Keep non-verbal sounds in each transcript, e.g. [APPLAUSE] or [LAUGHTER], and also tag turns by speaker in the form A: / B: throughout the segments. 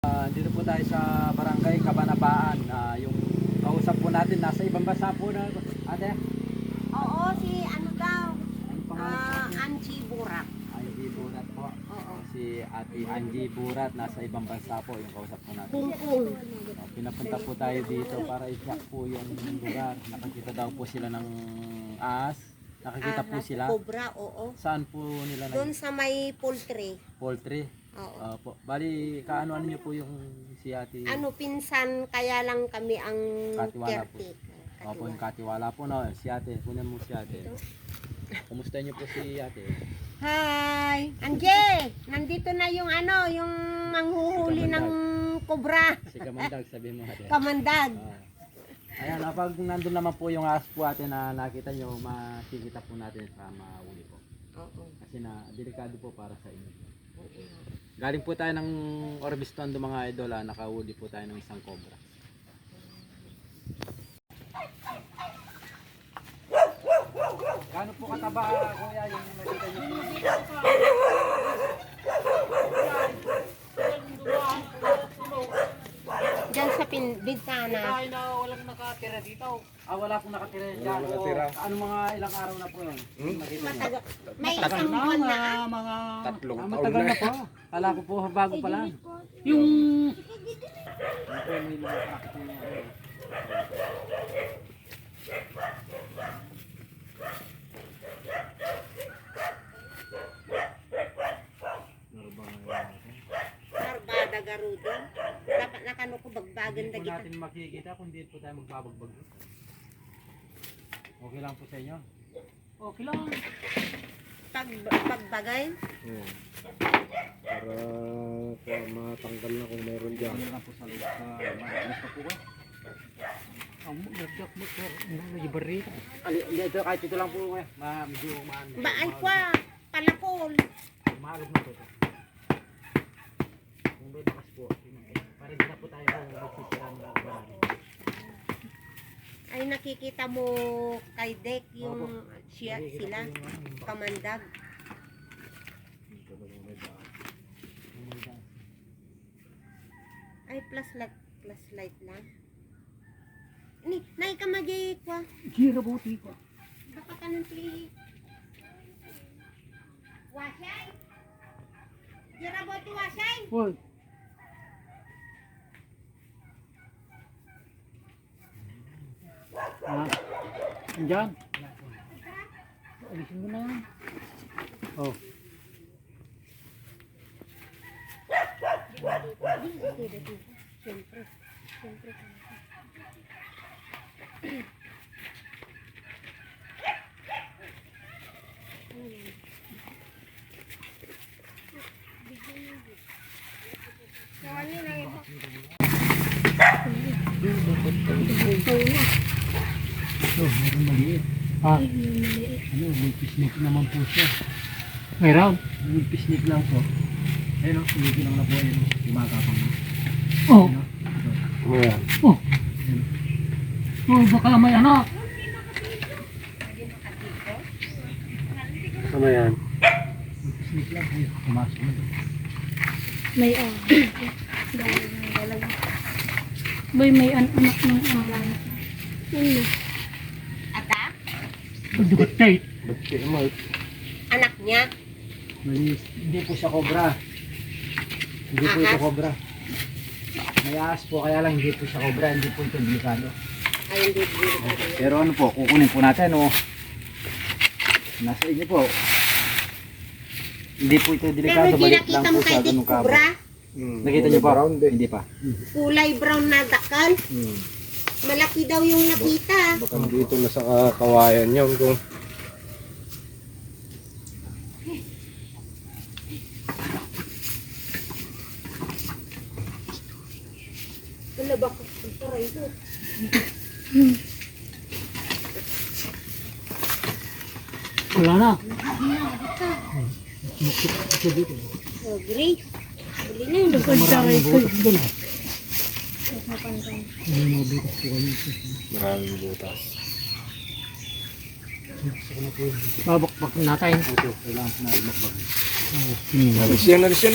A: Ah, dito po tayo sa barangay Kabanabaan. Ah, yung kausap po natin nasa ibang bansa po na ate.
B: Oo, si ano daw, ah, Angie Burak.
A: Angie Burat po.
B: Oo.
A: Si Ate Angie Burat nasa ibang bansa po yung kausap po natin.
B: Pungpung.
A: Ah, Pinapunta po tayo dito para i-check po yung lugar. Nakakita daw po sila ng ahas. Nakakita po
B: Ah,
A: sila.
B: Cobra, oo.
A: Saan po nila
B: Doon sa may poultry.
A: poultry?
B: Oo.
A: Ah, po. Bali, kaano-ano niyo po yung si Ate?
B: ano, pinsan, kaya lang kami ang
A: Katiwala po.
B: caretaker.
A: Opo, yung
B: Katiwala.
A: katiwala po no. Si ate, kunin mo si ate. Kumusta niyo po si ate?
B: Hi! Anje! Nandito na yung ano, yung manghuhuli ng cobra.
A: Si Kamandag, sabi mo ate.
B: Kamandag.
A: Ah. Ayan, ah, pag nandun naman po yung ahas po ate na nakita nyo, makikita po natin sa mahuli po.
B: Oo.
A: Kasi na, delikado po para sa inyo. Galing po tayo ng Orbistondo mga idol, ah, nakahuli po tayo ng isang cobra. Gaano po kataba, kuya, yung nakita nyo?
B: Diyan sa pin bintana.
C: Ay na walang nakatira dito.
A: Ah, wala pong nakatira dyan.
D: nakatira.
A: O, ano mga ilang araw na po yun?
D: Hmm?
B: Matagal. May isang
C: na
B: buwan na.
C: mga, mga
D: Tatlong
A: Ah,
D: taon
A: matagal
D: na.
A: na po. Kala ko po bago pa lang.
C: yung
A: may mga
B: ko bagbagan
A: Hindi po natin makikita kung di po tayo magbabagbag. Okay lang po sa inyo.
C: okay lang.
B: Pag pagbagay.
D: Hmm. Para para matanggal na kung meron dyan.
A: Ano lang po sa loob sa maalis pa po ba?
C: Ang nagdak mo sir, ang barita.
A: Ali, hindi, ito kahit ito lang po eh. Ma, medyo maan.
B: Palakol.
A: Na po ito. Kung may bakas po, para hindi na po tayo magsisira ng barangay.
B: Ay nakikita mo kay Dek yung siya sila kamandag. Ay plus light plus light lang. Ni, nay ka magi kwa.
C: Gira buti ko.
B: Baka ka nang ti. Wasay. Jira boti wasay.
C: Hoy. Ah, andyan. Alisin mo na. Oh.
B: Siyempre. Siyempre.
C: Oh, meron maliit. Ah, ano, may pisnik naman po siya. Meron?
A: Yung pisnik lang po. Ayun o, pinigil lang na po yun. Gumagapang.
C: Oh,
D: Ano yan?
C: oh. Oh, baka may anak.
D: Ano yan?
A: Pisnik lang po. Pumasok na doon.
E: May ah. Boy, may an anak ng ah. Ano?
C: Pagdugot tayo.
D: Ba't mo?
B: Anak niya.
A: Malis. Hindi po siya cobra. Hindi po ito cobra. May ahas po, kaya lang hindi po siya cobra. Hindi po ito delikado.
B: Ay hindi hindi.
A: Pero ano po, kukunin po natin o. Nasa inyo po. Hindi po ito
B: Pero
A: delikado.
B: hindi
A: Balik lang
B: nakita
A: po
B: kay Dek
A: ganung kabo.
B: Cobra.
D: Hmm.
A: Nakita niyo po? Hindi pa.
B: Kulay brown na dakal.
D: Hmm.
B: Malaki daw yung nakita.
D: Baka dito na sa ah, kawayan yun kung
B: Wala ba ko? Taray ko.
C: Wala na.
B: Oh, great. Huli na yun.
C: Maraming butas doon.
E: Napantay.
C: May mga butas po kami.
D: maraming butas.
C: Babakbak natin.
A: Ito, kailangan po natin magbag.
C: Hmm.
D: Alis yan, alis yan.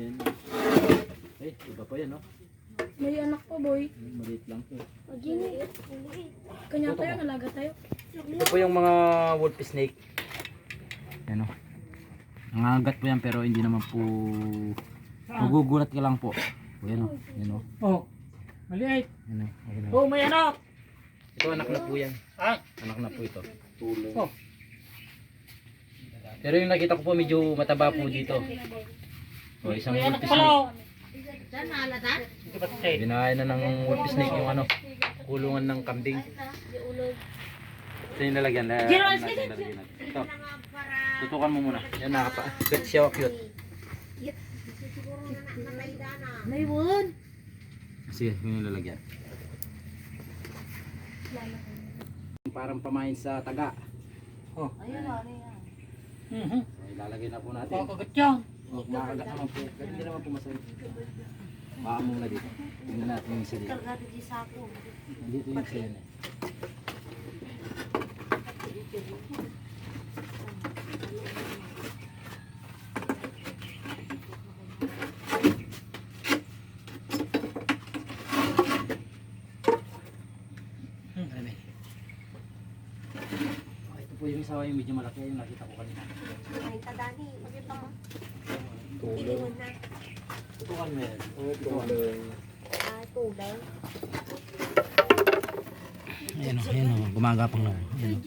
A: Yan. Eh, iba pa yan, no?
E: May anak pa, boy.
A: Maliit lang to.
E: Kanya tayo, nalaga tayo.
A: Ito po yung mga wolf snake. Yan o. Nangangagat po yan pero hindi naman po magugulat ka lang po. O yan o. Yan o.
C: Oh, maliit.
A: Yan o.
C: Oh, may anak.
A: Ito anak na po yan.
C: Ah,
A: Anak na po ito.
C: oh.
A: Pero yung nakita ko po medyo mataba po dito. O isang
C: May
A: wolf snake.
C: oh. Tayo?
A: Binahay na ng wolf snake yung ano. Kulungan ng kambing. Ito yung lalagyan. na- natin, lalagyan natin. Ito. Tutukan mo muna. Yan nakapa. Cute siya, oh, cute.
B: May wood.
A: Sige, yun yung lalagyan. Parang pamain sa taga.
C: Oh. Mhm.
A: So, ilalagay na po natin.
C: Kakagat yan.
A: Oh, makakagat naman po. Hindi naman po masaya. Baka muna dito. Tingnan natin yung isa dito. Yung isa yun eh.
C: Hmm.
A: Ano eh. Oh, ito po yung isa yung medyo malaki yung nakita ko kanina.
B: Ay, tadani. Makita mo.
D: Tulong.
B: Na.
A: Tutukan mo yan.
D: Tulong.
B: Ah, tubay.
A: Ayan o, ayan o. Gumagapang na. Ayan o.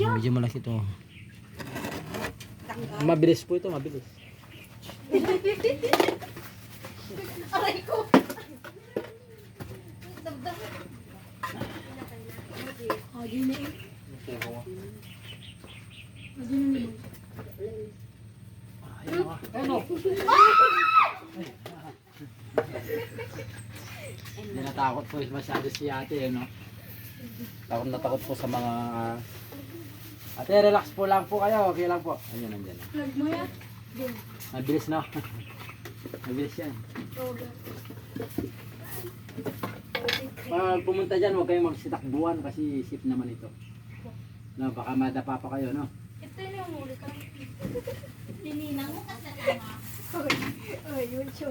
A: Oh, medyo malaki ito. Mabilis po ito, mabilis. [LAUGHS]
E: Ah, di na eh. Ah, di na nila.
C: Ano?
A: Natakot po masyado si ate, eh, no? Takot na takot po sa mga... Ate, relax po lang po kayo. Okay lang po. Ayun, nandyan. na.
E: Flag mo yan.
A: Mabilis na. [LAUGHS] Mabilis yan. Pag pumunta dyan, huwag kayong magsitakbuhan kasi safe naman ito. No, baka madapa pa kayo, no?
E: Ito yun yung huli ka. Tininang mo kasi
B: Ay, yun siya.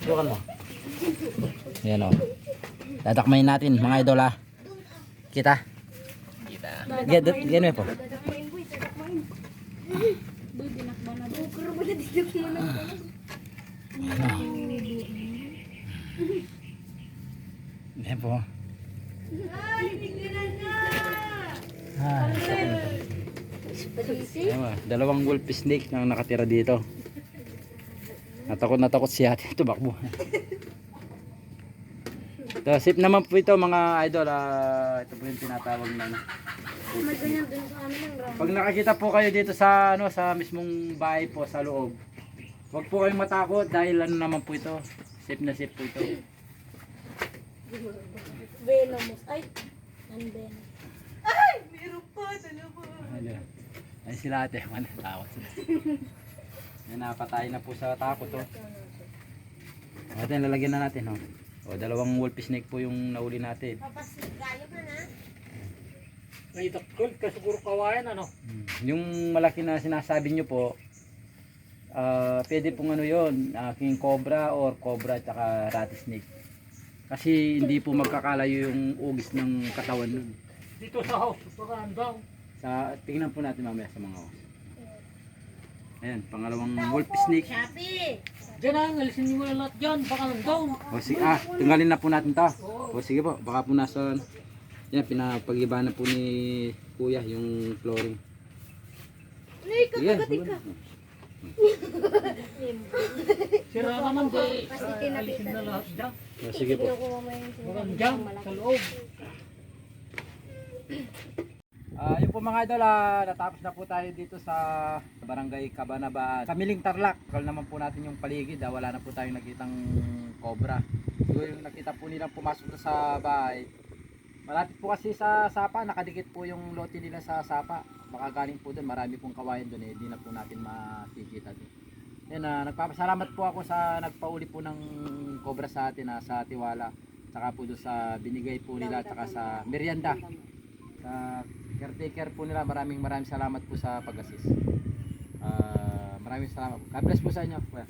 A: Sukan mo. Ayan o. Dadakmayin natin mga idol ha. Kita? Kita. Ganun po.
E: Boy, dinakba na daw.
A: Ayan po. Ah, Ayan ba, dalawang wolf snake na nakatira dito. Natakot na takot si ate. [LAUGHS] Tumakbo. Ito, safe naman po ito mga idol. ah, ito po yung tinatawag na. Pag nakakita po kayo dito sa ano sa mismong bahay po sa loob. Huwag po kayong matakot dahil ano naman po ito. Safe na safe po ito.
E: Venomous. Ay, unvenomous.
A: Ano? Ay sila ate, [LAUGHS] man, takot sila. [LAUGHS] Yan, napatay na po sa takot oh. Ate, lalagyan na natin oh. O, dalawang wolf snake po yung nahuli natin.
B: Papasigayo ka na.
C: May takol ka siguro kawayan ano?
A: Hmm. Yung malaki na sinasabi nyo po, ah pwede pong ano yun, ah, king cobra or cobra at saka rattlesnake. Kasi hindi po magkakalayo yung ugis ng katawan nun.
C: Dito sa house, parang daw.
A: Sa, tingnan po natin mamaya sa mga os. Ayan, pangalawang wolf snake.
C: Diyan na, alisin niyo na lahat dyan. Baka lang daw.
A: O sige, ah, tanggalin na po natin to. O sige po, baka po nasa, yan, pinapag-iba na po ni kuya yung flooring. Sige, wala. [LAUGHS]
C: Sira naman di.
B: Kasi
C: ah,
B: tinapita
C: alisin na lahat dyan.
A: O sige po.
C: Baka dyan, sa loob. [LAUGHS]
A: Ah, yun po mga idol, ah, natapos na po tayo dito sa Barangay Cabanabaan. Kamiling Tarlac. Kal naman po natin yung paligid, ah, wala na po tayong nakitang cobra. So yung nakita po nilang pumasok na sa bahay. Malapit po kasi sa sapa, nakadikit po yung lote nila sa sapa. Baka galing po doon, marami pong kawayan doon eh, hindi na po natin makikita doon. Yan, ah, nagpapasalamat po ako sa nagpauli po ng cobra sa atin, ah, sa Tiwala. Tsaka po doon sa binigay po nila, tsaka sa merienda. Sa caretaker po nila, maraming maraming salamat po sa pag-assist. Ah, maraming salamat. God bless po sa inyo. Po.